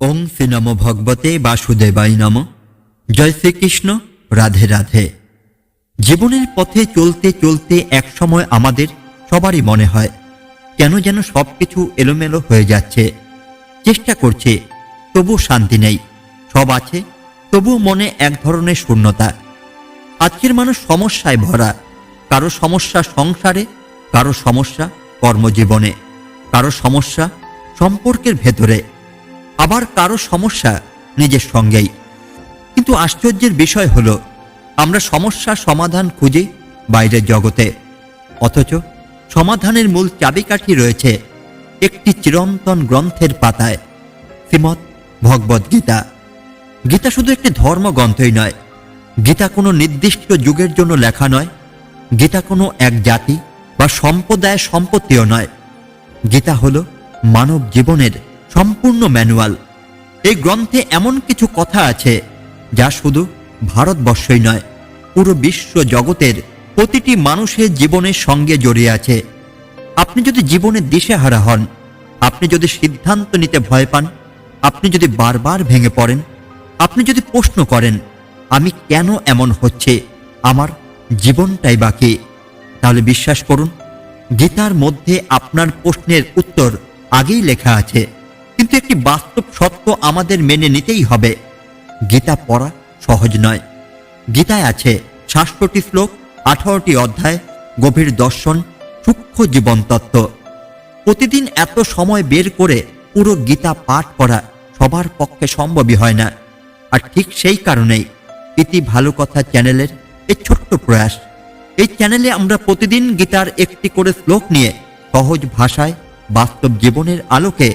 ওং শ্রী নম ভগবতে বাসুদেবাই নম। জয় শ্রীকৃষ্ণ, রাধে রাধে। জীবনের পথে চলতে চলতে একসময় আমাদের সবারই মনে হয়, কেন যেন সবকিছু এলোমেলো হয়ে যাচ্ছে। চেষ্টা করছে, তবু শান্তি নেই। সব আছে তবু মনে এক ধরনের শূন্যতা। আজকের মানুষ সমস্যায় ভরা, কারও সমস্যা সংসারে, কারও সমস্যা কর্মজীবনে, কারও সমস্যা সম্পর্কের ভেতরে। আবার কারও সমস্যা নিজের সঙ্গেই। কিন্তু আশ্চর্যের বিষয় হলো, আমরা সমস্যা সমাধান খুঁজি বাইরের জগতে। অথচ সমাধানের মূল চাবিকাঠি রয়েছে একটি চিরন্তন গ্রন্থের পাতায় শ্রীমৎ ভগবদ গীতা। গীতা শুধু একটি ধর্মগ্রন্থই নয়, গীতা কোনো নির্দিষ্ট যুগের জন্য লেখা নয়, গীতা কোনো এক জাতি বা সম্প্রদায়ের সম্পত্তিও নয়। গীতা হল মানব জীবনের সম্পূর্ণ ম্যানুয়াল। এই গ্রন্থে এমন কিছু কথা আছে, যা শুধু ভারতবর্ষই নয়, পুরো বিশ্ব জগতের প্রতিটি মানুষের জীবনের সঙ্গে জড়িয়ে আছে। আপনি যদি জীবনে দিশেহারা হন, আপনি যদি সিদ্ধান্ত নিতে ভয় পান, আপনি যদি বারবার ভেঙে পড়েন, আপনি যদি প্রশ্ন করেন, আমি কেন এমন হচ্ছে? আমার জীবনটাই বাকি। তাহলে বিশ্বাস করুন, গীতার মধ্যে আপনার প্রশ্নের উত্তর আগেই লেখা আছে। কিন্তু একটি বাস্তব সত্য আমাদের মেনে নিতেই হবে। গীতা পড়া সহজ নয়। গীতায় আছে সাতশোটি শ্লোক, আঠারোটি অধ্যায়, গভীর দর্শন, সূক্ষ্ম জীবনতত্ত্ব। প্রতিদিন এত সময় বের করে পুরো গীতা পাঠ করা সবার পক্ষে সম্ভবই হয় না। আর ঠিক সেই কারণেই ইতি ভালো কথা চ্যানেলের এই ছোট্ট প্রয়াস। এই চ্যানেলে আমরা প্রতিদিন গীতার একটি করে শ্লোক নিয়ে সহজ ভাষায় বাস্তব জীবনের আলোকে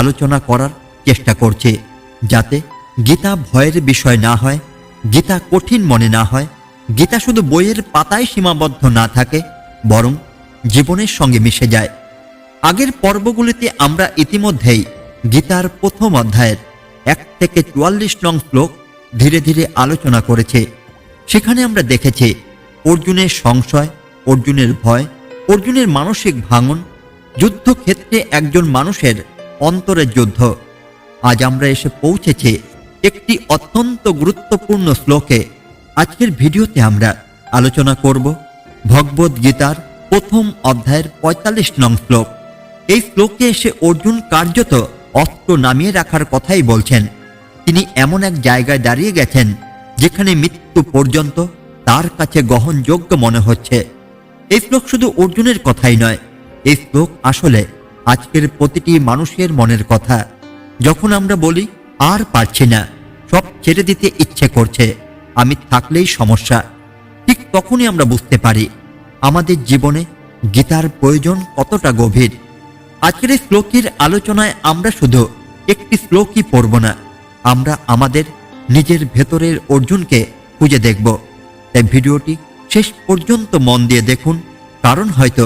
আলোচনা করার চেষ্টা করছি, যাতে গীতা ভয়ের বিষয় না হয়, গীতা কঠিন মনে না হয়, গীতা শুধু বইয়ের পাতায় সীমাবদ্ধ না থাকে, বরং জীবনের সঙ্গে মিশে যায়। আগের পর্বগুলিতে আমরা ইতিমধ্যেই গীতার প্রথম অধ্যায়ের এক থেকে চুয়াল্লিশ নং শ্লোক ধীরে ধীরে আলোচনা করেছে। সেখানে আমরা দেখেছি অর্জুনের সংশয়, অর্জুনের ভয়, অর্জুনের মানসিক ভাঙন, যুদ্ধক্ষেত্রে একজন মানুষের অন্তরের যুদ্ধ। আজ আমরা এসে পৌঁছেছি একটি অত্যন্ত গুরুত্বপূর্ণ শ্লোকে। আজকের ভিডিওতে আমরা আলোচনা করব ভগবদ গীতার প্রথম অধ্যায়ের পঁয়তাল্লিশ নং শ্লোক। এই শ্লোকে এসে অর্জুন কার্যত অস্ত্র নামিয়ে রাখার কথাই বলছেন। তিনি এমন এক জায়গায় দাঁড়িয়ে গেছেন, যেখানে মৃত্যু পর্যন্ত তার কাছে গ্রহণযোগ্য মনে হচ্ছে। এই শ্লোক শুধু অর্জুনের কথাই নয়, এই শ্লোক আসলে আজকের প্রতিটি মানুষের মনের কথা। যখন আমরা বলি, আর পারছি না, সব ছেড়ে দিতে ইচ্ছে করছে, আমি থাকলেই সমস্যা। ঠিক তখনই আমরা বুঝতে পারি, আমাদের জীবনে গীতার প্রয়োজন কতটা গভীর। আজকের এই শ্লোকের আলোচনায় আমরা শুধু একটি শ্লোকই পড়ব না, আমরা আমাদের নিজের ভেতরের অর্জুনকে খুঁজে দেখব। তাই ভিডিওটি শেষ পর্যন্ত মন দিয়ে দেখুন, কারণ হয়তো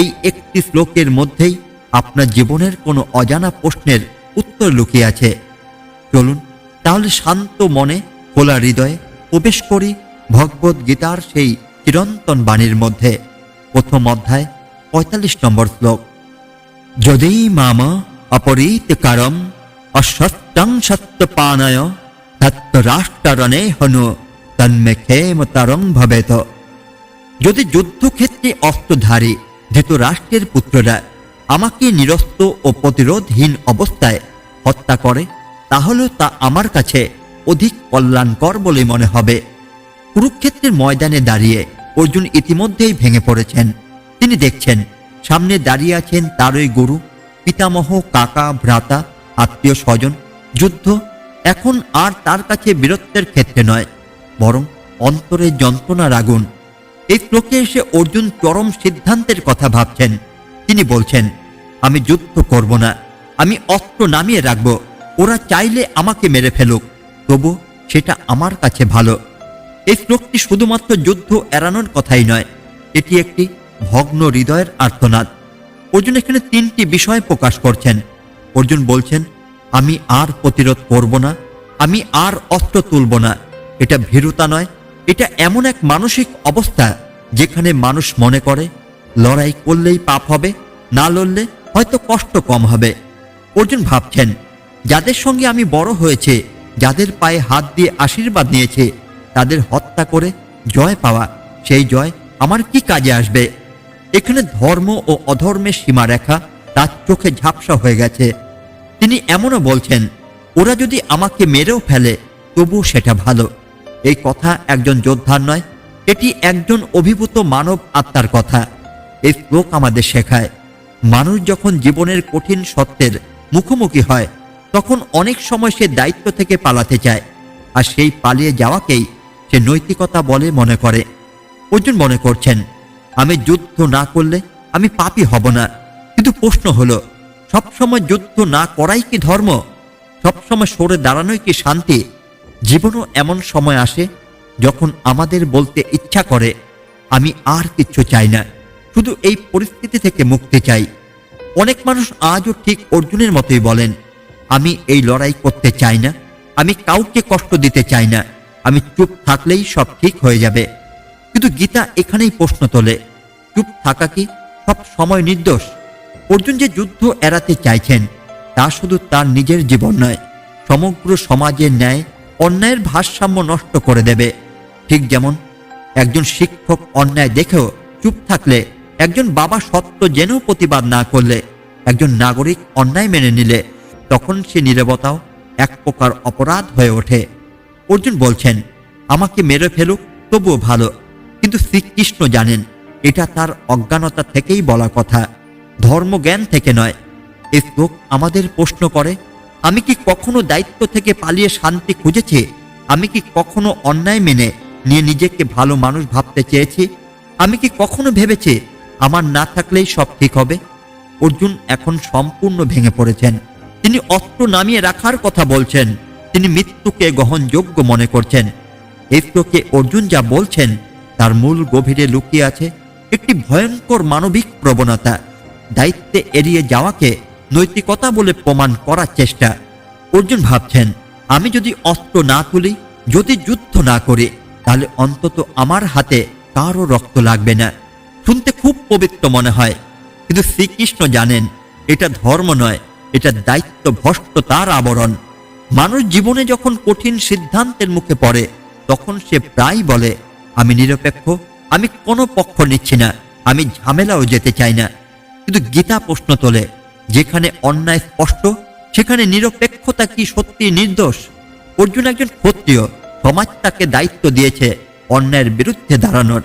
এই একটি শ্লোকের মধ্যেই আপনার জীবনের কোনো অজানা প্রশ্নের উত্তর লুকিয়ে আছে। চলুন, তাহলে শান্ত মনে, খোলা হৃদয়ে প্রবেশ করি ভগবদ গীতার সেই চিরন্তন বাণীর মধ্যে। প্রথম অধ্যায়, পঁয়তাল্লিশ নম্বর শ্লোক। যদি মাম অপরীতকারম অসত্যং সত্যপানয় তত্ত্ব রাষ্ট্রণে হনু তন্মে ক্ষেম তরং ভবেত। যদি যুদ্ধক্ষেত্রে অস্ত্রধারী ধৃতরাষ্ট্রের পুত্ররা আমাকে নিরস্ত ও প্রতিরোধহীন অবস্থায় হত্যা করে, তাহলে তা আমার কাছে অধিক কল্যাণকর বলে মনে হবে। কুরুক্ষেত্রের ময়দানে দাঁড়িয়ে অর্জুন ইতিমধ্যেই ভেঙে পড়েছেন। তিনি দেখছেন, সামনে দাঁড়িয়ে আছেন তারই গুরু, পিতামহ, কাকা, ভ্রাতা, আত্মীয় স্বজন। যুদ্ধ এখন আর তার কাছে বীরত্বের ক্ষেত্রে নয়, বরং অন্তরের যন্ত্রণার আগুন। এই শ্লোকে এসে অর্জুন চরম সিদ্ধান্তের কথা ভাবছেন। তিনি বলছেন, আমি যুদ্ধ করব না, আমি অস্ত্র নামিয়ে রাখব, ওরা চাইলে আমাকে মেরে ফেলুক, তবু সেটা আমার কাছে ভালো। এই শ্লোকটি শুধুমাত্র যুদ্ধ এড়ানোর কথাই নয়, এটি একটি ভগ্ন হৃদয়ের আর্তনাদ। অর্জুন এখানে তিনটি বিষয় প্রকাশ করছেন। অর্জুন বলছেন, আমি আর প্রতিরোধ করব না, আমি আর অস্ত্র তুলব না, এটা ভীরুতা নয়, এটা এমন এক মানসিক অবস্থা যেখানে মানুষ মনে করে লড়াই করলেই পাপ হবে, না লড়লে হয়তো কষ্ট কম হবে। অর্জুন ভাবছেন, যাদের সঙ্গে আমি বড় হয়েছে, যাদের পায়ে হাত দিয়ে আশীর্বাদ নিয়েছে, তাদের হত্যা করে জয় পাওয়া, সেই জয় আমার কি কাজে আসবে? এখানে ধর্ম ও অধর্মের সীমারেখা তার চোখে ঝাপসা হয়ে গেছে। তিনি এমনও বলছেন, ওরা যদি আমাকে মেরেও ফেলে তবু সেটা ভালো। এই কথা একজন যোদ্ধার নয়, এটি একজন অভিভূত মানব আত্মার কথা। এই শ্লোক আমাদের শেখায়। মানুষ যখন জীবনের কঠিন সত্যের মুখোমুখি হয়, তখন অনেক সময় সে দায়িত্ব থেকে পালাতে চায়, আর সেই পালিয়ে যাওয়াকেই সে নৈতিকতা বলে মনে করে। অর্জুন মনে করছেন, আমি যুদ্ধ না করলে আমি পাপি হব না। কিন্তু প্রশ্ন হলো, সবসময় যুদ্ধ না করাই কি ধর্ম? সবসময় সরে দাঁড়ানোই কি শান্তি? জীবনও এমন সময় আসে যখন আমাদের বলতে ইচ্ছা করে, আমি আর কিচ্ছু চাই না। শুধু এই পরিস্থিতি থেকে মুক্তি চাই। অনেক মানুষ আজও ঠিক অর্জুনের মতোই বলেন, আমি এই লড়াই করতে চাই না, আমি কাউকে কষ্ট দিতে চাই না, আমি চুপ থাকলেই সব ঠিক হয়ে যাবে। কিন্তু গীতা এখানেই প্রশ্ন তোলে, চুপ থাকা কি সব সময় নির্দোষ? অর্জুন যে যুদ্ধ এড়াতে চাইছেন, তা শুধু তার নিজের জীবন নয়, সমগ্র সমাজের ন্যায় অন্যায়ের ভারসাম্য নষ্ট করে দেবে। ঠিক যেমন একজন শিক্ষক অন্যায় দেখেও চুপ থাকলে একজন বাবা সত্য জেনেও প্রতিবাদ না করলে, একজন নাগরিক অন্যায় মেনে নিলে, তখন সে নীরবতাও এক প্রকার অপরাধ হয়ে ওঠে। অর্জুন বলছেন, আমাকে মেরে ফেলুক, তবুও ভালো। কিন্তু শ্রীকৃষ্ণ জানেন, এটা তার অজ্ঞানতা থেকেই বলা কথা। ধর্মজ্ঞান থেকে নয়। এই শ্লোক আমাদের প্রশ্ন করে, আমি কি কখনো দায়িত্ব থেকে পালিয়ে শান্তি খুঁজেছি? আমি কি কখনো অন্যায় মেনে নিয়ে নিজেকে ভালো মানুষ ভাবতে চেয়েছি? আমি কি কখনো ভেবেছি আমার না থাকলেই সব ঠিক হবে। অর্জুন এখন সম্পূর্ণ ভেঙে পড়েছেন। তিনি অস্ত্র নামিয়ে রাখার কথা বলছেন। তিনি মৃত্যুকে গ্রহণযোগ্য মনে করছেন। শ্লোকে অর্জুন যা বলছেন, তার মূল গভীরে লুকিয়ে আছে একটি ভয়ঙ্কর মানবিক প্রবণতা। দায়িত্বে এড়িয়ে যাওয়াকে নৈতিকতা বলে প্রমাণ করার চেষ্টা। অর্জুন ভাবছেন, আমি যদি অস্ত্র না তুলি, যদি যুদ্ধ না করি, তাহলে অন্তত আমার হাতে কারও রক্ত লাগবে না। শুনতে খুব পবিত্র মনে হয়। কিন্তু শ্রীকৃষ্ণ জানেন, এটা ধর্ম নয়, এটা দায়িত্ব ভ্রষ্টতার আবরণ। মানুষ জীবনে যখন কঠিন সিদ্ধান্তের মুখে পড়ে, তখন সে প্রায় বলে, আমি নিরপেক্ষ, আমি কোনো পক্ষ নিচ্ছি না, আমি ঝামেলাও যেতে চাই না। কিন্তু গীতা প্রশ্ন তোলে, যেখানে অন্যায় স্পষ্ট, সেখানে নিরপেক্ষতা কি সত্যি নির্দোষ? অর্জুন একজন ক্ষত্রিয়, সমাজ তাকে দায়িত্ব দিয়েছে অন্যায়ের বিরুদ্ধে দাঁড়ানোর।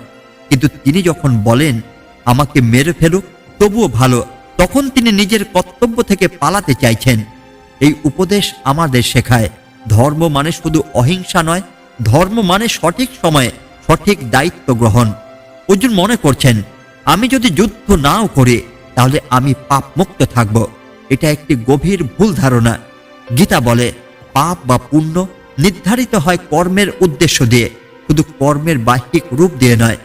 কিন্তু তিনি যখন বলেন, আমাকে মেরে ফেলুক, তবুও ভালো, তখন তিনি নিজের কর্তব্য থেকে পালাতে চাইছেন। এই উপদেশ আমাদের শেখায়, ধর্ম মানে শুধু অহিংসা নয়, ধর্ম মানে সঠিক সময়ে সঠিক দায়িত্ব গ্রহণ। অর্জুন মনে করছেন, আমি যদি যুদ্ধ নাও করি, তাহলে আমি পাপ মুক্ত থাকব। এটা একটি গভীর ভুল ধারণা। গীতা বলে, পাপ বা পুণ্য নির্ধারিত হয় কর্মের উদ্দেশ্য দিয়ে, শুধু কর্মের বাহ্যিক রূপ দিয়ে নয়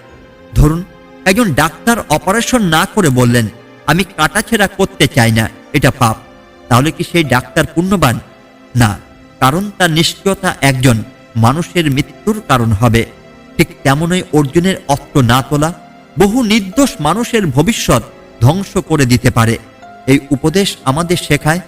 ধরুন, একজন ডাক্তার অপারেশন না করে বললেন, আমি কাটাছেড়া করতে চাই না, এটা পাপ। তাহলে কি সেই ডাক্তার পুণ্যবান? না, কারণ তার নিষ্ক্রিয়তা একজন, মানুষের মৃত্যুর কারণ হবে। ঠিক তেমনই অর্জুনের অস্ত্র না তোলা, বহু নির্দোষ মানুষের ভবিষ্যৎ ধ্বংস করে দিতে পারে। এই উপদেশ আমাদের শেখায়,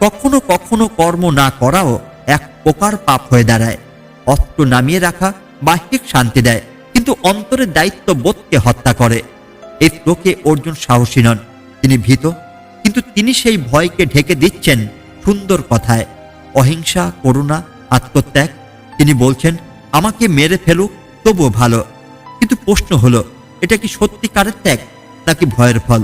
কখনো কখনো কর্ম না করাও এক প্রকার পাপ হয়ে দাঁড়ায়। অস্ত্র নামিয়ে রাখা বাহ্যিক শান্তি দেয় কিন্তু অন্তরের দায়িত্ব বোধকে হত্যা করে। এই শ্লোকে অর্জুন সাহসী নন। তিনি ভীত, কিন্তু তিনি সেই ভয়কে ঢেকে দিচ্ছেন সুন্দর কথায়। অহিংসা, করুণা, আত্মত্যাগ, তিনি বলছেন, আমাকে মেরে ফেলুক, তবুও ভালো। কিন্তু প্রশ্ন হলো, এটা কি সত্যিকারের ত্যাগ, নাকি ভয়ের ফল?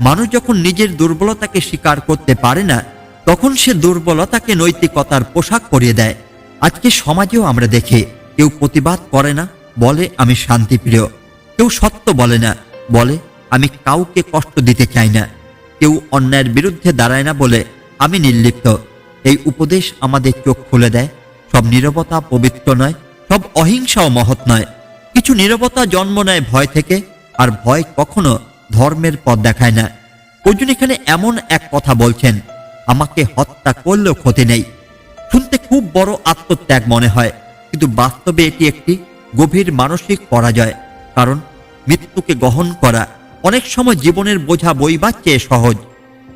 মানুষ যখন নিজের দুর্বলতাকে স্বীকার করতে পারে না, তখন সে দুর্বলতাকে নৈতিকতার পোশাক পরিয়ে দেয়। আজকে সমাজেও আমরা দেখি, কেউ প্রতিবাদ করে না বলে, আমি শান্তিপ্রিয়। কেউ সত্য বলে না, বলে, আমি কাউকে কষ্ট দিতে চাই না। কেউ অন্যায়ের বিরুদ্ধে দাঁড়ায় না বলে, আমি নির্লিপ্ত। এই উপদেশ আমাদের চোখ খুলে দেয়। সব নীরবতা পবিত্র নয়, সব অহিংসাও মহৎ নয়। কিছু নীরবতা জন্ম নেয় ভয় থেকে, আর ভয় কখনো ধর্মের পথ দেখায় না। অর্জুন এখানে এমন এক কথা বলছেন, আমাকে হত্যা করলেও ক্ষতি নেই। শুনতে খুব বড় আত্মত্যাগ মনে হয়, কিন্তু বাস্তবে এটি একটি গভীর মানসিক পরাজয়, কারণ মৃত্যুকে গ্রহণ করা অনেক সময় জীবনের বোঝা বইবার চেয়ে সহজ।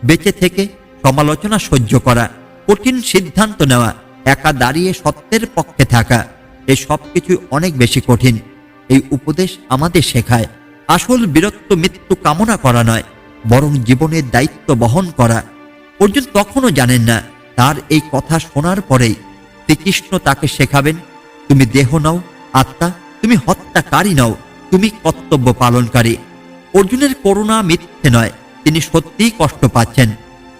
বেঁচে থেকে সমালোচনা সহ্য করা, কঠিন সিদ্ধান্ত নেওয়া, একা দাঁড়িয়ে সত্যের পক্ষে থাকা, এই সব কিছুই অনেক বেশি কঠিন। এই উপদেশ আমাদের শেখায়, আসল বীরত্ব মৃত্যু কামনা করা নয়, বরং জীবনের দায়িত্ব বহন করা। অর্জুন তখনও জানেন না, তার এই কথা শোনার পরেই শ্রীকৃষ্ণ তাকে শেখাবেন, তুমি দেহ নাও আত্মা, তুমি হত্যাকারী নাও, তুমি কর্তব্য পালনকারী। অর্জুনের করুণা মিথ্যে নয়, তিনি সত্যিই কষ্ট পাচ্ছেন,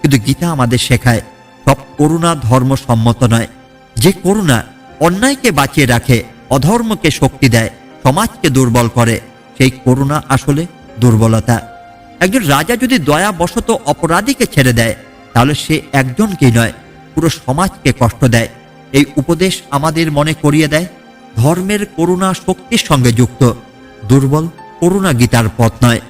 কিন্তু গীতা আমাদের শেখায়, সব করুণা ধর্মসম্মত নয়। যে করুণা অন্যায়কে বাঁচিয়ে রাখে, অধর্মকে শক্তি দেয়, সমাজকে দুর্বল করে, সেই করুণা আসলে দুর্বলতা। একজন রাজা যদি দয়া বশত অপরাধীকে ছেড়ে দেয়, তাহলে সে একজনকেই নয়, পুরো সমাজকে কষ্ট দেয়। এই উপদেশ আমাদের মনে করিয়ে দেয় ধর্মের করুণা শক্তির সঙ্গে যুক্ত, দুর্বল করুণা গীতার পথ নয়।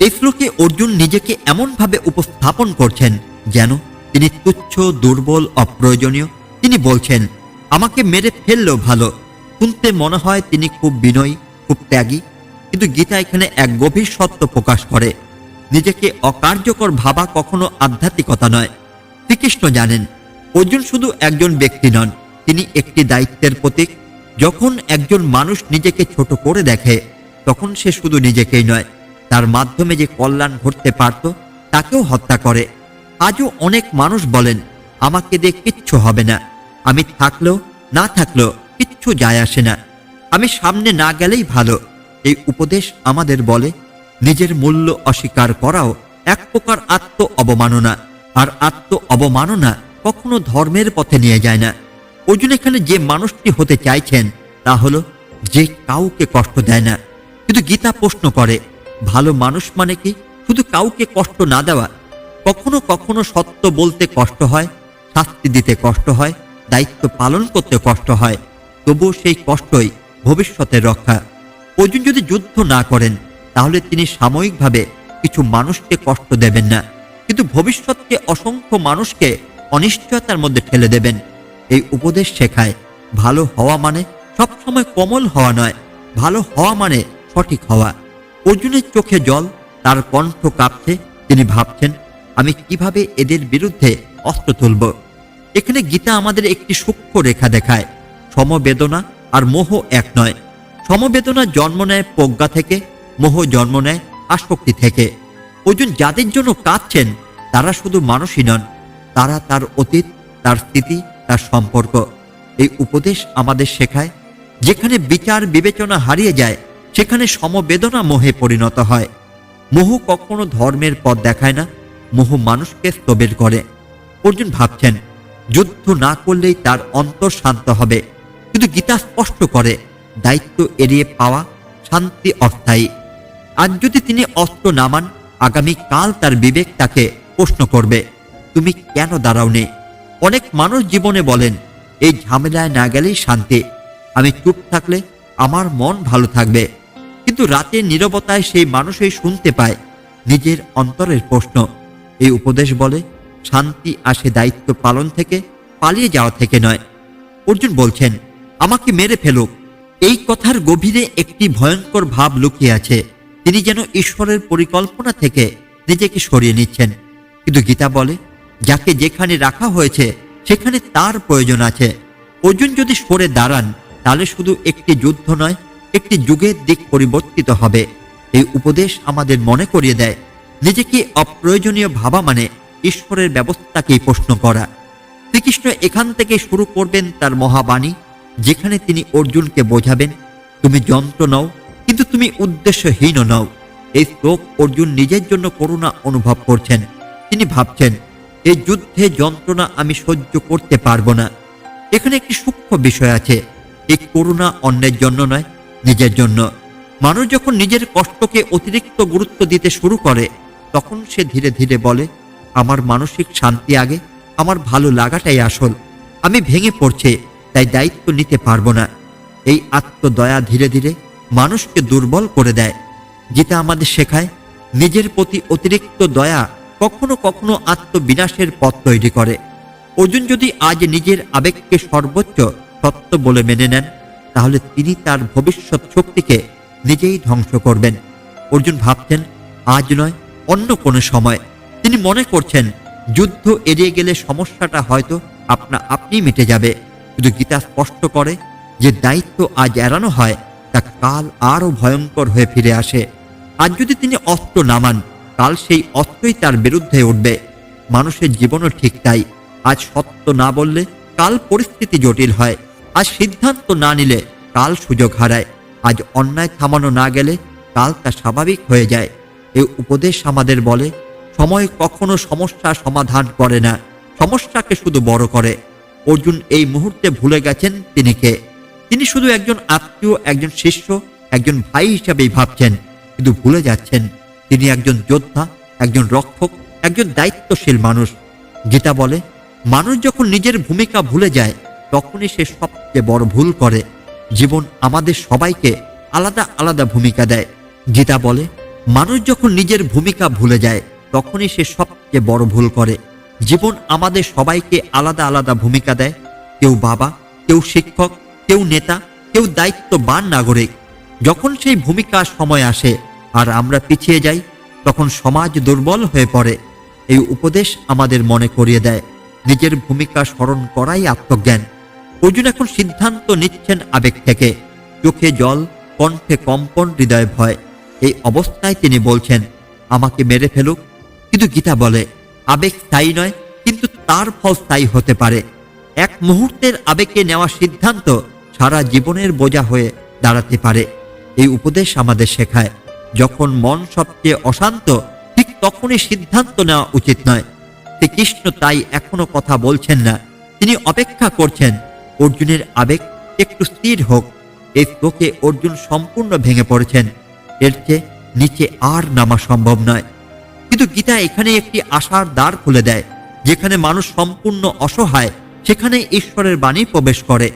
এই শ্লোকে অর্জুন নিজেকে এমনভাবে উপস্থাপন করছেন যেন তিনি তুচ্ছ, দুর্বল, অপ্রয়োজনীয়, তিনি বলছেন, আমাকে মেরে ফেললেও ভালো। শুনতে মনে হয় তিনি খুব বিনয়ী, খুব ত্যাগী, কিন্তু গীতা এখানে এক গভীর সত্য প্রকাশ করে। নিজেকে অকার্যকর ভাবা কখনো আধ্যাত্মিকতা নয়। শ্রীকৃষ্ণ জানেন, অর্জুন শুধু একজন ব্যক্তি নন, তিনি একটি দায়িত্বের প্রতীক। যখন একজন মানুষ নিজেকে ছোট করে দেখে, তখন সে শুধু নিজেকেই নয়, তার মাধ্যমে যে কল্যাণ ঘটতে পারত, তাকেও হত্যা করে। আজও অনেক মানুষ বলেন, আমাকে দিয়ে কিচ্ছু হবে না। আমি থাকলেও, না থাকলেও কিচ্ছু যায় আসে না। আমি সামনে না গেলেই ভালো। এই উপদেশ আমাদের বলে, নিজের মূল্য অস্বীকার করাও এক প্রকার আত্ম অবমাননা। আর আত্ম অবমাননা কখনো ধর্মের পথে নিয়ে যায় না। অর্জুন এখানে যে মানুষটি হতে চাইছেন, তা হলো যে কাউকে কষ্ট দেয় না। কিন্তু গীতা প্রশ্ন করে, ভালো মানুষ মানে কি? শুধু কাউকে কষ্ট না দেওয়া। কখনো কখনো সত্য বলতে কষ্ট হয়, শাস্তি দিতে কষ্ট হয়, দায়িত্ব পালন করতে কষ্ট হয়, তবুও সেই কষ্টই ভবিষ্যতের রক্ষা। অর্জুন যদি যুদ্ধ না করেন, তাহলে তিনি সাময়িকভাবে কিছু মানুষকে কষ্ট দেবেন না। কিন্তু ভবিষ্যৎকে অসংখ্য মানুষকে অনিশ্চয়তার মধ্যে ঠেলে দেবেন। এই উপদেশ শেখায়, ভালো হওয়া মানে সবসময় কমল হওয়া নয়, ভালো হওয়া মানে সঠিক হওয়া। অর্জুনের চোখে জল, তার কণ্ঠ কাঁপছে, তিনি ভাবছেন, আমি কীভাবে এদের বিরুদ্ধে অস্ত্র তুলব? এখানে গীতা আমাদের একটি সূক্ষ্ম রেখা দেখায়, সমবেদনা আর মোহ এক নয়। সমবেদনা জন্ম নেয় প্রজ্ঞা থেকে, মোহ জন্ম নেয় আসক্তি থেকে। অর্জুন যাদের জন্য কাঁদছেন, তারা শুধু মানুষই নন, তারা তার অতীত, তার স্থিতি তার সম্পর্ক। এই উপদেশ আমাদের শেখায়, যেখানে বিচার বিবেচনা হারিয়ে যায়, সেখানে সমবেদনা মোহে পরিণত হয়। মোহ কখনো ধর্মের পথ দেখায় না, মোহ মানুষকে স্তবের করে। অর্জুন ভাবছেন, যুদ্ধ না করলেই তার অন্তর শান্ত হবে। কিন্তু গীতা স্পষ্ট করে, দায়িত্ব এড়িয়ে পাওয়া শান্তি অস্থায়ী। আজ যদি তিনি অস্ত্র নামান আগামী কাল তার বিবেক তাকে প্রশ্ন করবে, তুমি কেন দাঁড়াওনি? অনেক মানুষ জীবনে বলেন, এই ঝামেলায় না গেলেই শান্তি। আমি চুপ থাকলে আমার মন ভালো থাকবে। কিন্তু রাতের নীরবতায় সেই মানুষই শুনতে পায় নিজের অন্তরের প্রশ্ন। এই উপদেশ বলে, শান্তি আসে দায়িত্ব পালন থেকে, পালিয়ে যাওয়া থেকে নয়। অর্জুন বলছেন, আমাকে মেরে ফেলুক। এই কথার গভীরে একটি ভয়ঙ্কর ভাব লুকিয়ে আছে। তিনি যেন ঈশ্বরের পরিকল্পনা থেকে নিজেকে সরিয়ে নিচ্ছেন। কিন্তু গীতা বলে যাকে যেখানে রাখা হয়েছে, সেখানে তার প্রয়োজন আছে। অর্জুন যদি সরে দাঁড়ান, তাহলে শুধু একটি যুদ্ধ নয়, একটি যুগের দিক পরিবর্তিত হবে। এই উপদেশ আমাদের মনে করিয়ে দেয়। নিজেকে অপ্রয়োজনীয় ভাবা মানে ঈশ্বরের ব্যবস্থাকেই প্রশ্ন করা। শ্রীকৃষ্ণ এখান থেকে শুরু করবেন তার মহাবাণী, যেখানে তিনি অর্জুনকে বোঝাবেন, তুমি যন্ত্র নও, কিন্তু তুমি উদ্দেশ্যহীন নও। এই শ্লোক অর্জুন নিজের জন্য করুণা অনুভব করছেন। তিনি ভাবছেন এই যুদ্ধে যন্ত্রণা আমি সহ্য করতে পারব না। এখানে একটি সূক্ষ্ম বিষয় আছে। এই করুণা অন্যের জন্য নয়, নিজের জন্য। মানুষ যখন নিজের কষ্টকে অতিরিক্ত গুরুত্ব দিতে শুরু করে, তখন সে ধীরে ধীরে বলে, আমার মানসিক শান্তি আগে, আমার ভালো লাগাটাই আসল। আমি ভেঙে পড়ছে, তাই দায়িত্ব নিতে পারব না। এই আত্মদয়া ধীরে ধীরে মানুষকে দুর্বল করে দেয়। যেটা আমাদের শেখায়, নিজের প্রতি অতিরিক্ত দয়া কখনো কখনো আত্মবিনাশের পথ তৈরি করে। অর্জুন যদি আজ নিজের আবেগকে সর্বোচ্চ সত্য বলে মেনে নেন, তাহলে তিনি তার ভবিষ্যৎ শক্তিকে নিজেই ধ্বংস করবেন। অর্জুন ভাবছেন, আজ নয়, অন্য কোনো সময়। তিনি মনে করছেন, যুদ্ধ এড়িয়ে গেলে সমস্যাটা হয়তো আপনা আপনি মিটে যাবে। কিন্তু গীতা স্পষ্ট করে যে দায়িত্ব আজ এড়ানো হয়, তা কাল আরও ভয়ঙ্কর হয়ে ফিরে আসে। আজ যদি তিনি অস্ত্র নামান কাল সেই অস্ত্রই তার বিরুদ্ধে উঠবে। মানুষের জীবনও ঠিক তাই। আজ সত্য না বললে কাল পরিস্থিতি জটিল হয়। আজ সিদ্ধান্ত না নিলে কাল সুযোগ হারায়। আজ অন্যায় থামানো না গেলে কাল তা স্বাভাবিক হয়ে যায়। এ উপদেশ আমাদের বলে, সময় কখনো সমস্যা সমাধান করে না। সমস্যাকে শুধু বড় করে। অর্জুন এই মুহূর্তে ভুলে গেছেন তিনি কে? তিনি শুধু একজন আত্মীয়, একজন শিষ্য, একজন ভাই হিসাবেই ভাবছেন, কিন্তু ভুলে যাচ্ছেন। তিনি একজন যোদ্ধা, একজন রক্ষক, একজন দায়িত্বশীল মানুষ। গীতা বলে, মানুষ যখন নিজের ভূমিকা ভুলে যায়, তখনই সে সবচেয়ে বড় ভুল করে। জীবন আমাদের সবাইকে আলাদা আলাদা ভূমিকা দেয়। গীতা বলে, মানুষ যখন নিজের ভূমিকা ভুলে যায়, তখনই সে সবচেয়ে বড় ভুল করে। জীবন আমাদের সবাইকে আলাদা আলাদা ভূমিকা দেয়। কেউ বাবা, কেউ শিক্ষক, কেউ নেতা, কেউ দায়িত্ববান নাগরিক। যখন সেই ভূমিকার সময় আসে আর আমরা পিছিয়ে যাই, তখন সমাজ দুর্বল হয়ে পড়ে। এই উপদেশ আমাদের মনে করিয়ে দেয়। নিজের ভূমিকা স্মরণ করাই আত্মজ্ঞান। অর্জুন এখন সিদ্ধান্ত নিচ্ছেন আবেগ থেকে। চোখে জল, কণ্ঠে কম্পন, হৃদয় ভয়। এই অবস্থায় তিনি বলছেন, আমাকে মেরে ফেলুক। কিন্তু গীতা বলে, আবেগ স্থায়ী নয়, কিন্তু তার ফল স্থায়ী হতে পারে। এক মুহূর্তের আবেগে নেওয়া সিদ্ধান্ত সারা জীবনের বোঝা হয়ে দাঁড়াতে পারে। এই উপদেশ আমাদের শেখায়। যখন মন সবচেয়ে অশান্ত, ঠিক তখনই সিদ্ধান্ত নেওয়া উচিত নয়। শ্রীকৃষ্ণ তাই এখনও কথা বলছেন না। তিনি অপেক্ষা করছেন, অর্জুনের আবেগ একটু স্থির হোক। এই শ্লোকে অর্জুন সম্পূর্ণ ভেঙে পড়েছেন। এর চেয়ে নিচে আর নামা সম্ভব নয়। কিন্তু গীতা এখানে একটি আশার দ্বার খুলে দেয়, যেখানে মানুষ সম্পূর্ণ অসহায়, সেখানে ঈশ্বরের বাণী প্রবেশ করে।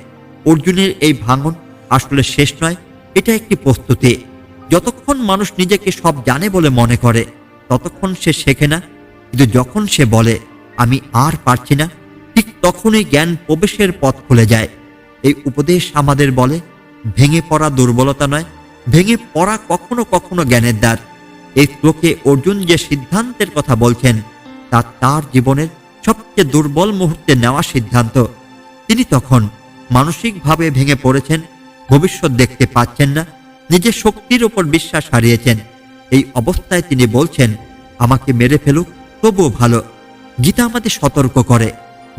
অর্জুনের এই ভাঙন আসলে শেষ নয়, এটা একটি প্রস্তুতি। যতক্ষণ মানুষ নিজেকে সব জানে বলে মনে করে, ততক্ষণ সে শেখে না। কিন্তু যখন সে বলে, আমি আর পারছি না, ঠিক তখনই জ্ঞান প্রবেশের পথ খুলে যায়। এই উপদেশ আমাদের বলে, ভেঙে পড়া দুর্বলতা নয়, ভেঙে পড়া কখনো কখনো জ্ঞানের দ্বার। এই শ্লোকে অর্জুন যে সিদ্ধান্তের কথা বলছেন, তা তার জীবনের সবচেয়ে দুর্বল মুহূর্তে নেওয়া সিদ্ধান্ত। তিনি তখন মানসিকভাবে ভেঙে পড়েছেন, ভবিষ্যৎ দেখতে পাচ্ছেন না। নিজের শক্তির ওপর বিশ্বাস হারিয়েছেন। এই অবস্থায় তিনি বলছেন, আমাকে মেরে ফেলুক, তবুও ভালো। গীতা আমাদের সতর্ক করে।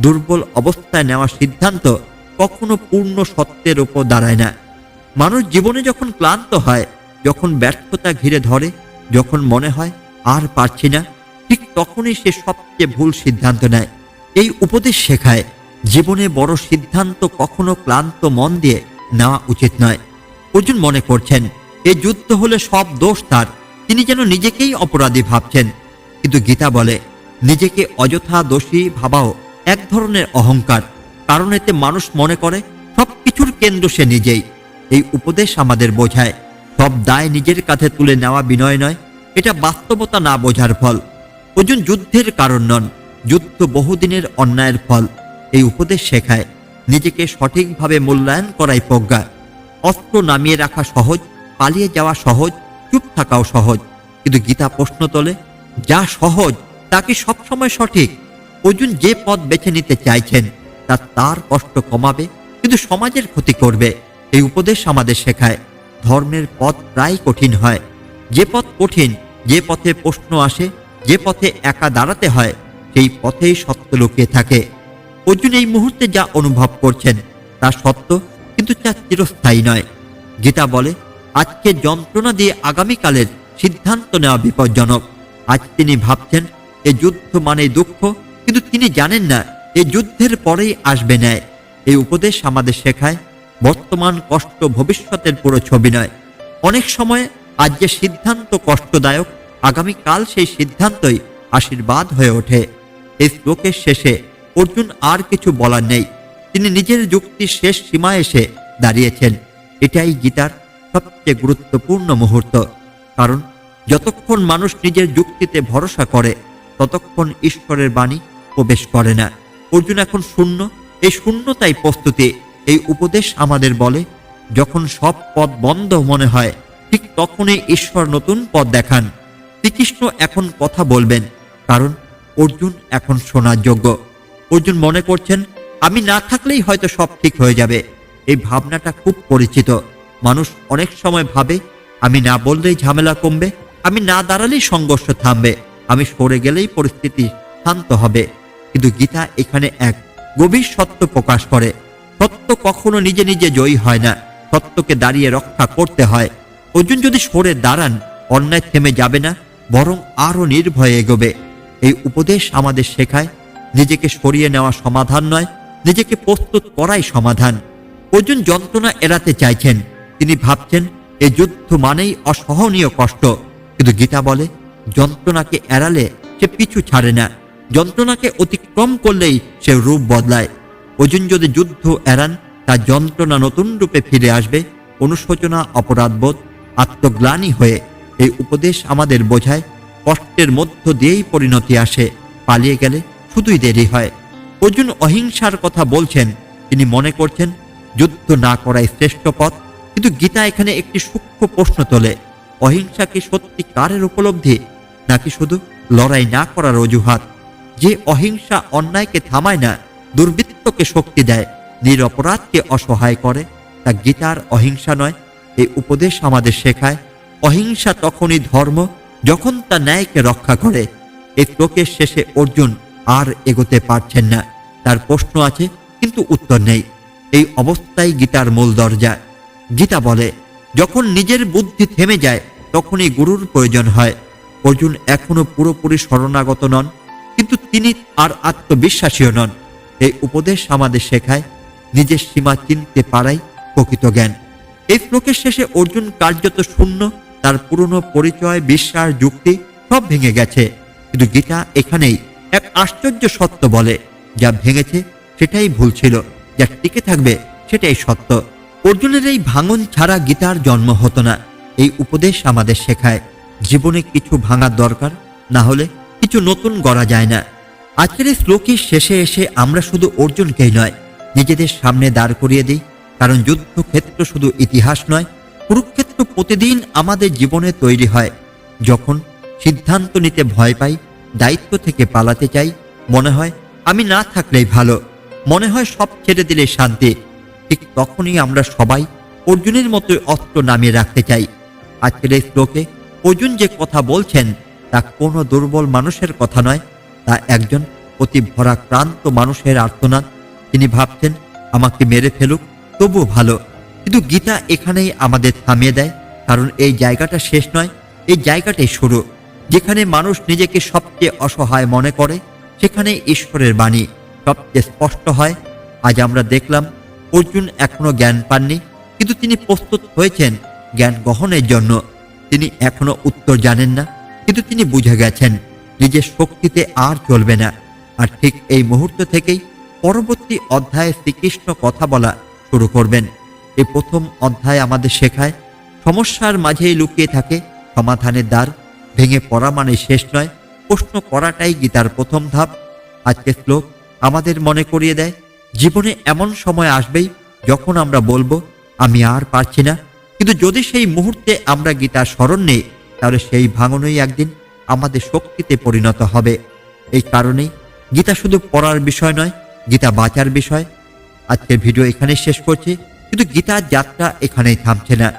দুর্বল অবস্থায় নেওয়া সিদ্ধান্ত কখনো পূর্ণ সত্যের ওপর দাঁড়ায় না। মানুষ জীবনে যখন ক্লান্ত হয়, যখন ব্যর্থতা ঘিরে ধরে, যখন মনে হয় আর পারছি না, ঠিক তখনই সে সবচেয়ে ভুল সিদ্ধান্ত নেয়। এই উপদেশ শেখায়, জীবনে বড় সিদ্ধান্ত কখনো ক্লান্ত মন দিয়ে নেওয়া উচিত নয়। অর্জুন মনে করছেন, এ যুদ্ধ হলে সব দোষ তার। তিনি যেন নিজেকেই অপরাধী ভাবছেন। কিন্তু গীতা বলে, নিজেকে অযথা দোষী ভাবাও এক ধরনের অহংকার। কারণ এতে মানুষ মনে করে, সব কিছুর কেন্দ্র সে নিজেই। এই উপদেশ আমাদের বোঝায়, সব দায় নিজের কাঁধে তুলে নেওয়া বিনয় নয়, এটা বাস্তবতা না বোঝার ফল। অর্জুন যুদ্ধের কারণ নন, যুদ্ধ বহুদিনের অন্যায়ের ফল। এই উপদেশ শেখায়, নিজেকে সঠিকভাবে মূল্যায়ন করাই প্রজ্ঞা। অস্ত্র নামিয়ে রাখা সহজ, পালিয়ে যাওয়া সহজ, চুপ থাকাও সহজ। কিন্তু গীতা প্রশ্ন তোলে, যা সহজ, তা কি সবসময় সঠিক? অর্জুন যে পথ বেছে নিতে চাইছেন, তা তার কষ্ট কমাবে, কিন্তু সমাজের ক্ষতি করবে। এই উপদেশ আমাদের শেখায়, ধর্মের পথ প্রায় কঠিন হয়। যে পথ কঠিন, যে পথে প্রশ্ন আসে, যে পথে একা দাঁড়াতে হয়, সেই পথেই সত্য লুকিয়ে থাকে। অর্জুন এই মুহূর্তে যা অনুভব করছেন, তা সত্য কিন্তু তা চিরস্থায়ী নয়। গীতা বলে, আজকে যন্ত্রণা দিয়ে আগামীকালের সিদ্ধান্ত নেওয়া বিপজ্জনক। আজ তিনি ভাবছেন, এ যুদ্ধ মানে দুঃখ, কিন্তু তিনি জানেন না, এ যুদ্ধের পরেই আসবে ন্যায়। এই উপদেশ আমাদের শেখায়, বর্তমান কষ্ট ভবিষ্যতের পুরো ছবি নয়। অনেক সময় আজ যে সিদ্ধান্ত কষ্টদায়ক, আগামীকাল সেই সিদ্ধান্তই আশীর্বাদ হয়ে ওঠে। এই শ্লোকের শেষে অর্জুন আর কিছু বলার নেই। তিনি নিজের যুক্তির শেষ সীমায় এসে দাঁড়িয়েছেন। এটাই গীতার সবচেয়ে গুরুত্বপূর্ণ মুহূর্ত। কারণ, যতক্ষণ মানুষ নিজের যুক্তিতে ভরসা করে, ততক্ষণ ঈশ্বরের বাণী প্রবেশ করে না। অর্জুন এখন শূন্য। এই শূন্যতাই প্রস্তুতি। এই উপদেশ আমাদের বলে, যখন সব পথ বন্ধ মনে হয়, ঠিক তখনই ঈশ্বর নতুন পথ দেখান। শ্রীকৃষ্ণ এখন কথা বলবেন, কারণ অর্জুন এখন শোনার যোগ্য। অর্জুন মনে করছেন আমি না থাকলেই হয়তো সব ঠিক হয়ে যাবে। এই ভাবনাটা খুব পরিচিত। মানুষ অনেক সময় ভাবে, আমি না বললেই ঝামেলা কমবে, আমি না দাঁড়ালেই সংঘর্ষ থামবে, আমি সরে গেলেই পরিস্থিতি শান্ত হবে। কিন্তু গীতা এখানে এক গভীর সত্য প্রকাশ করে। সত্য কখনো নিজে নিজে জয়ী হয় না, সত্যকে দাঁড়িয়ে রক্ষা করতে হয়। অর্জুন যদি সরে দাঁড়ান, অন্যায় থেমে যাবে না, বরং আরও নির্ভয়ে এগোবে। এই উপদেশ আমাদের শেখায়, নিজেকে সরিয়ে নেওয়া সমাধান নয় নিজেকে প্রস্তুত করাই সমাধান। অর্জুন যন্ত্রণা এড়াতে চাইছেন। তিনি ভাবছেন এই যুদ্ধ মানেই অসহনীয় কষ্ট। কিন্তু গীতা বলে, যন্ত্রণাকে এড়ালে সে পিছু ছাড়ে না। যন্ত্রণাকে অতিক্রম করলেই সে রূপ বদলায়। অর্জুন যদি যুদ্ধ এড়ান, তার যন্ত্রণা নতুন রূপে ফিরে আসবে। অনুশোচনা, অপরাধবোধ, আত্মগ্লানি হয়ে এই উপদেশ আমাদের বোঝায়, কষ্টের মধ্য দিয়েই পরিণতি আসে। পালিয়ে গেলে শুধুই দেরি হয়। অর্জুন অহিংসার কথা বলছেন। তিনি মনে করছেন, যুদ্ধ না করাই শ্রেষ্ঠ পথ, কিন্তু গীতা এখানে একটি সূক্ষ্ম প্রশ্ন তোলে। অহিংসা কি সত্যি কারের উপলব্ধি? নাকি শুধু লড়াই না করার অজুহাত? যে অহিংসা অন্যায়কে থামায় না, দুর্বৃত্তকে শক্তি দেয়, নিরপরাধকে অসহায় করে, তা গীতার অহিংসা নয় এই উপদেশ আমাদের শেখায়। অহিংসা তখনই ধর্ম, যখন তা ন্যায়কে রক্ষা করে। এই শ্লোকের শেষে অর্জুন আর এগোতে পারছেন না। তার প্রশ্ন আছে, কিন্তু উত্তর নেই। এই অবস্থায় গীতার মূল দরজা। গীতা বলে, যখন নিজের বুদ্ধি থেমে যায়, তখনই গুরুর প্রয়োজন হয়। অর্জুন এখনও পুরোপুরি শরণাগত নন, কিন্তু তিনি আর আত্মবিশ্বাসীও নন। এই উপদেশ আমাদের শেখায়, নিজের সীমা চিনতে পারাই প্রকৃত জ্ঞান। এই শ্লোকের শেষে অর্জুন কার্যত শূন্য, তার পুরনো পরিচয়, বিশ্বাস, যুক্তি সব ভেঙে গেছে। কিন্তু গীতা এখানেই এক আশ্চর্য সত্য বলে যা ভেঙেছে সেটাই ভুল ছিল, যা টিকে থাকবে সেটাই সত্য। অর্জুনের এই ভাঙন ছাড়া গীতার জন্ম হতো না। এই উপদেশ আমাদের শেখায়, জীবনে কিছু ভাঙার দরকার, না হলে কিছু নতুন গড়া যায় না। আজকের এই শ্লোকের শেষে এসে আমরা শুধু অর্জুনকেই নয়, নিজেদের সামনে দাঁড় করিয়ে দিই, কারণ যুদ্ধক্ষেত্র শুধু ইতিহাস নয়, কুরুক্ষেত্র প্রতিদিন আমাদের জীবনে তৈরি হয়। যখন সিদ্ধান্ত নিতে ভয় পাই, দায়িত্ব থেকে পালাতে চাই, মনে হয় আমি না থাকলেই ভালো। মনে হয় সব ছেড়ে দিলে শান্তি। ঠিক তখনই আমরা সবাই অর্জুনের মতোই অস্ত্র নামিয়ে রাখতে চাই। আজকের এই শ্লোকে, অর্জুন যে কথা বলছেন, তা কোনো দুর্বল মানুষের কথা নয়। তা একজন অতি ভরাক্রান্ত মানুষের আর্তনাদ। তিনি ভাবছেন, আমাকে মেরে ফেলুক তবু ভালো। কিন্তু গীতা এখানেই আমাদের থামিয়ে দেয়। কারণ এই জায়গাটা শেষ নয়, এই জায়গাটাই শুরু। যেখানে মানুষ নিজেকে সবচেয়ে অসহায় মনে করে সেখানে ঈশ্বরের বাণী সবচেয়ে স্পষ্ট হয়। আজ আমরা দেখলাম, অর্জুন এখনও জ্ঞান পাননি, কিন্তু তিনি প্রস্তুত হয়েছেন জ্ঞান গ্রহণের জন্য। তিনি এখনও উত্তর জানেন না, কিন্তু তিনি বুঝে গেছেন, নিজের শক্তিতে আর চলবে না। আর ঠিক এই মুহূর্ত থেকেই পরবর্তী অধ্যায়ে শ্রীকৃষ্ণ কথা বলা শুরু করবেন। এই প্রথম অধ্যায় আমাদের শেখায়, সমস্যার মাঝেই লুকিয়ে থাকে, সমাধানের দ্বার ভেঙে পড়া মানে শেষ নয় প্রশ্ন করাটাই গীতার প্রথম ধাপ। আজকে শ্লোক আমাদের মনে করিয়ে দেয়, জীবনে এমন সময় আসবেই যখন আমরা বলব, আমি আর পারছি না। কিন্তু যদি সেই মুহূর্তে আমরা গীতার স্মরণ নেই, তাহলে সেই ভাঙনই একদিন আমাদের শক্তিতে পরিণত হবে। এই কারণেই গীতা শুধু পড়ার বিষয় নয়, গীতা বাঁচার বিষয়। আজকের ভিডিও এখানে শেষ করছি, কিন্তু গীতার যাত্রা এখানেই থামছে না।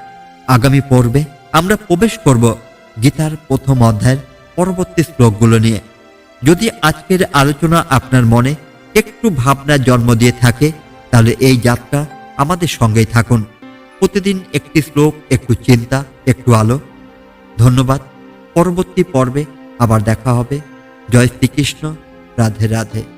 আগামী পর্বে আমরা প্রবেশ করব গীতার প্রথম অধ্যায়ের পরবর্তী শ্লোকগুলো নিয়ে। যদি আজকের আলোচনা আপনার মনে একটু ভাবনা জন্ম দিয়ে থাকে, তাহলে এই যাত্রা আমাদের সঙ্গেই থাকুন। প্রতিদিন একটি শ্লোক, একটু চিন্তা, একটু আলো। ধন্যবাদ। পরবর্তী পর্বে আবার দেখা হবে। জয় শ্রীকৃষ্ণ। রাধে রাধে।